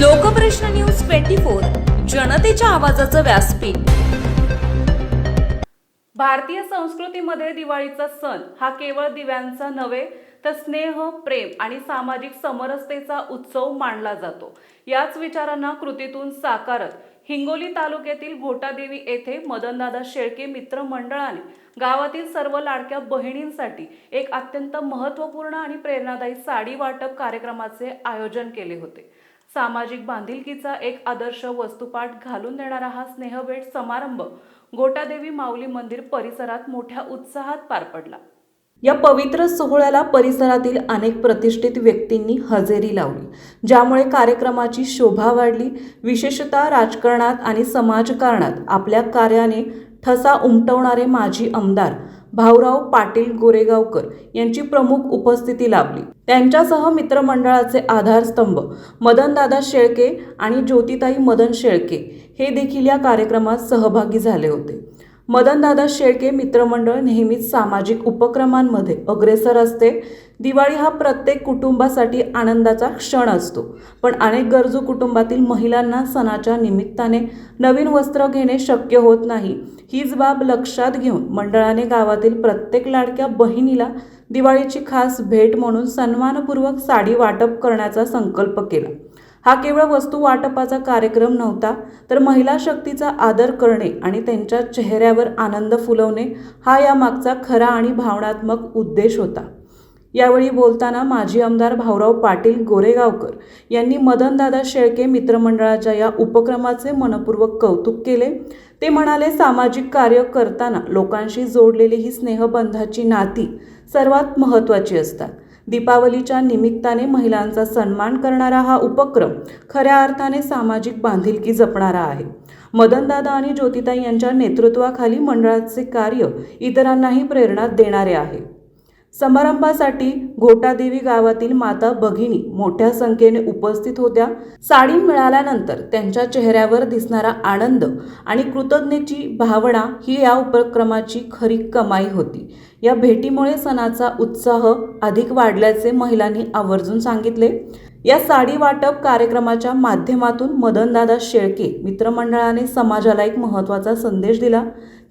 Lokprashna news twenty four जनतेच्या आवाजाचं व्यासपीठ. भारतीय संस्कृतीमध्ये दिवाळीचा सण हा केवळ दिव्यांचा नव्हे तर स्नेह प्रेम आणि सामाजिक समरसतेचा उत्सव मानला जातो. याच विचारांना कृतीतून साकारत हिंगोली तालुक्यातील घोटादेवी येथे मदनदादा शेळके मित्र मंडळाने गावातील सर्व लाडक्या बहिणींसाठी एक अत्यंत महत्त्वपूर्ण आणि प्रेरणादायी साडी वाटप कार्यक्रमाचे आयोजन केले होते. सामाजिक बांधिलकीचा एक आदर्श वस्तुपाठ घालून देणारा हा स्नेहभेट समारंभ गोटादेवी माऊली मंदिर परिसरात मोठ्या उत्साहात पार पडला. या पवित्र सोहळ्याला परिसरातील अनेक प्रतिष्ठित व्यक्तींनी हजेरी लावली ज्यामुळे कार्यक्रमाची शोभा वाढली. विशेषतः राजकारणात आणि समाजकारणात आपल्या कार्याने ठसा उमटवणारे माजी आमदार भाऊराव पाटील गोरेगावकर यांची प्रमुख उपस्थिती लाभली. त्यांच्यासह मित्रमंडळाचे आधारस्तंभ मदनदादा शेळके आणि ज्योतिताई मदन शेळके हे देखील या कार्यक्रमात सहभागी झाले होते. मदनदादा शेळके मित्रमंडळ नेहमीच सामाजिक उपक्रमांमध्ये अग्रेसर असते. दिवाळी हा प्रत्येक कुटुंबासाठी आनंदाचा क्षण असतो. पण अनेक गरजू कुटुंबातील महिलांना सणाच्या निमित्ताने नवीन वस्त्र घेणे शक्य होत नाही. हीच बाब लक्षात घेऊन मंडळाने गावातील प्रत्येक लाडक्या बहिणीला दिवाळीची खास भेट म्हणून सन्मानपूर्वक साडी वाटप करण्याचा संकल्प केला. हा केवळ वस्तू वाटपाचा कार्यक्रम नव्हता तर महिला शक्तीचा आदर करणे आणि त्यांच्या चेहऱ्यावर आनंद फुलवणे हा यामागचा खरा आणि भावनात्मक उद्देश होता. यावेळी बोलताना माजी आमदार भाऊराव पाटील गोरेगावकर यांनी मदनदादा शेळके मित्रमंडळाच्या या उपक्रमाचे मनपूर्वक कौतुक केले. ते म्हणाले सामाजिक कार्य करताना लोकांशी जोडलेली ही स्नेहबंधाची नाती सर्वात महत्त्वाची असतात. दीपावलीच्या निमित्ताने महिलांचा सन्मान करणारा हा उपक्रम खऱ्या अर्थाने सामाजिक बांधिलकी जपणारा आहे. मदनदादा आणि ज्योतिताई यांच्या नेतृत्वाखाली मंडळाचे कार्य इतरांनाही प्रेरणा देणारे आहे. समारंभासाठी घोटादेवी गावातील माता भगिनी मोठ्या संख्येने उपस्थित होत्या. साडी मिळाल्यानंतर त्यांच्या चेहऱ्यावर दिसणारा आनंद आणि कृतज्ञतेची भावना ही या उपक्रमाची खरी कमाई होती. या भेटीमुळे सणाचा उत्साह अधिक वाढल्याचे महिलांनी आवर्जून सांगितले. या साडी वाटप कार्यक्रमाच्या माध्यमातून मदनदादा शेळके मित्रमंडळाने समाजाला एक महत्त्वाचा संदेश दिला.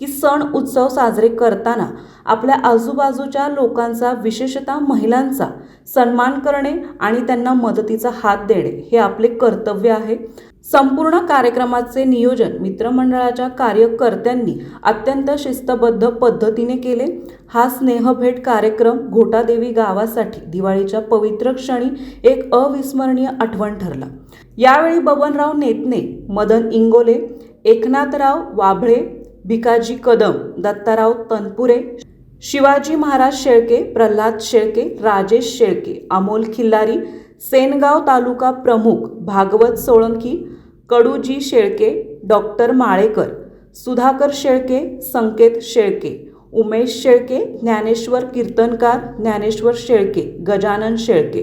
की सण उत्सव साजरे करताना आपल्या आजूबाजूच्या लोकांचा विशेषतः महिलांचा सन्मान करणे आणि त्यांना मदतीचा हात देणे हे आपले कर्तव्य आहे. संपूर्ण कार्यक्रमाचे नियोजन मित्रमंडळाच्या कार्यकर्त्यांनी अत्यंत शिस्तबद्ध पद्धतीने केले. हा स्नेहभेट कार्यक्रम घोटादेवी गावासाठी दिवाळीच्या पवित्र क्षणी एक अविस्मरणीय आठवण ठरला. यावेळी बबनराव नेतने मदन इंगोले एकनाथराव वाभळे भिकाजी कदम दत्ताराव तनपुरे शिवाजी महाराज शेळके प्रल्हाद शेळके राजेश शेळके अमोल खिल्लारी सेनगाव तालुका प्रमुख भागवत सोळंकी कडूजी शेळके डॉक्टर माळेकर सुधाकर शेळके संकेत शेळके उमेश शेळके ज्ञानेश्वर कीर्तनकार Dnyaneshwar Shelke Gajanan Shelke.